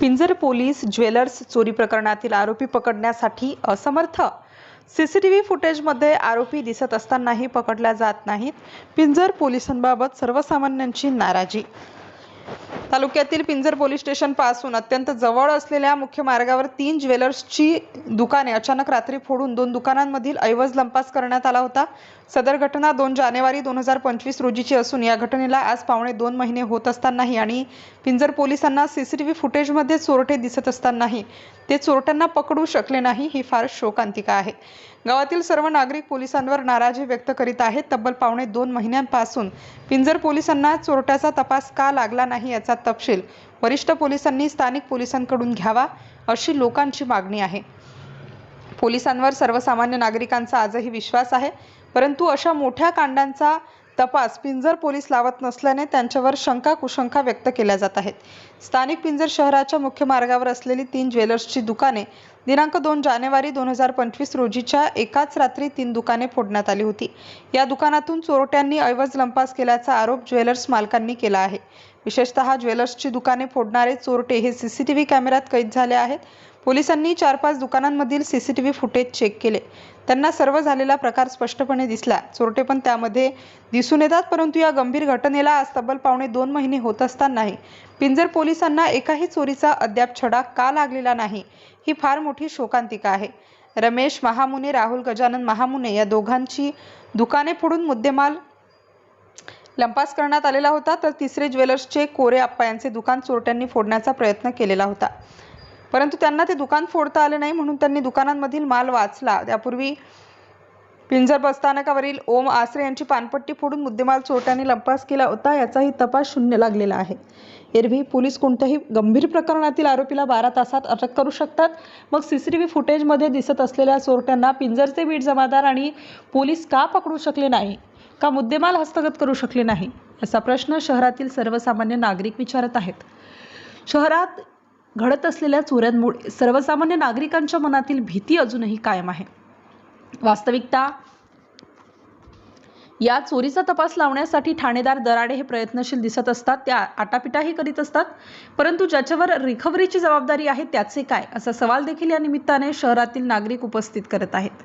पिंजर police jewellers चोरी प्रकरणातील आरोपी पकडण्यासाठी असमर्थ. सीसीटीव्ही फुटेजमध्ये आरोपी दिसत असतानाही पकडल्या जात नाहीत. पिंजर पोलिसांबाबत सर्वसामान्यांची नाराजी. तालुक्यातील पिंजर पोलीस स्टेशनपासून अत्यंत जवळ असलेल्या मुख्य मार्गावर तीन ज्वेलर्सची दुकाने अचानक रात्री फोडून दोन दुकानांमधील ऐवज लंपास करण्यात आला होता. सदर घटना दोन जानेवारी दोन हजार पंचवीस रोजीची असून या घटनेला आज पावणे दोन महिने होत असतानाही आणि पिंजर पोलिसांना सीसीटीव्ही फुटेजमध्ये चोरटे दिसत असतानाही ते चोरट्यांना पकडू शकले नाही ही फार शोकांतिका आहे. गावातील सर्व नागरिक पोलिसांवर नाराजी व्यक्त करीत आहेत. तब्बल पावणे दोन महिन्यांपासून पिंजर पोलिसांना चोरट्याचा तपास का लागला नाही याचा तपशील वरिष्ठ पोलिसांनी स्थानिक पोलिसांकडून घ्यावा अशी लोकांची मागणी आहे. पोलिसांवर सर्वसामान्य नागरिकांचा आजही विश्वास आहे परंतु अशा मोठ्या कांडांचा तपास पिंजर पोलीस लावत नसल्याने त्यांच्यावर शंका कुशंका व्यक्त केल्या जात आहेत. स्थानिक पिंजर शहराच्या मुख्य मार्गावर असलेली तीन ज्वेलर्सची दुकाने दिनांक दोन जानेवारी दोन हजार पंचवीस रोजीच्या एकाच रात्री तीन दुकाने फोडण्यात आली होती. या दुकानातून चोरट्यांनी ऐवज लंपास केल्याचा आरोप ज्वेलर्स मालकांनी केला आहे. विशेषतः ज्वेलर्सची दुकाने फोडणारे चोरटे हे सीसीटीव्ही कॅमेऱ्यात कैद झाले आहेत. पोलिसांनी चार पाच दुकानांमधील सीसीटीव्ही फुटेज चेक केले. त्यांना सर्व झालेला प्रकार स्पष्टपणे दिसला. चोरटे पण त्यामध्ये दिसून येतात परंतु या गंभीर घटनेला आज तब्बल पावणे दोन महिने होत असतानाही पिंजर पोलिसांना एकाही चोरीचा अद्याप छडा का लागलेला नाही ही फार मोठी शोकांतिका आहे. रमेश महामुने राहुल गजानन महामुने या दोघांची दुकाने फोडून मुद्देमाल लंपास करण्यात आलेला होता तर तिसरे ज्वेलर्सचे कोरे आप्पा यांचे दुकान चोरट्यांनी फोडण्याचा प्रयत्न केलेला होता. परंतु त्यांना ते दुकान फोडता आले नाही म्हणून त्यांनी दुकानांमधील माल वाचला. त्यापूर्वी पिंजर बसस्थानकावरील ओम आसरे यांची पानपट्टी फोडून मुद्देमाल चोरट्यांनी लंपास केला होता याचाही तपास शून्य लागलेला आहे. एरवी पोलीस कोणत्याही गंभीर प्रकरणातील आरोपीला बारा तासात अटक करू शकतात. मग सी सीरी व्ही फुटेजमध्ये दिसत असलेल्या चोरट्यांना पिंजरचे वीट जमादार आणि पोलीस का पकडू शकले नाही? का मुद्देमाल हस्तगत करू शकले नाही असा प्रश्न शहरातील सर्वसामान्य नागरिक विचारत आहेत. शहरात घडत असलेल्या चोऱ्यांमुळे सर्वसामान्य नागरिकांच्या मनातील भीती अजूनही कायम आहे. वास्तविकता या चोरीचा तपास लावण्यासाठी ठाणेदार दराडे हे प्रयत्नशील दिसत असतात त्या आटापिटाही करीत असतात परंतु ज्याच्यावर रिकव्हरीची जबाबदारी आहे त्याचे काय असा सवाल देखील या निमित्ताने शहरातील नागरिक उपस्थित करत आहेत.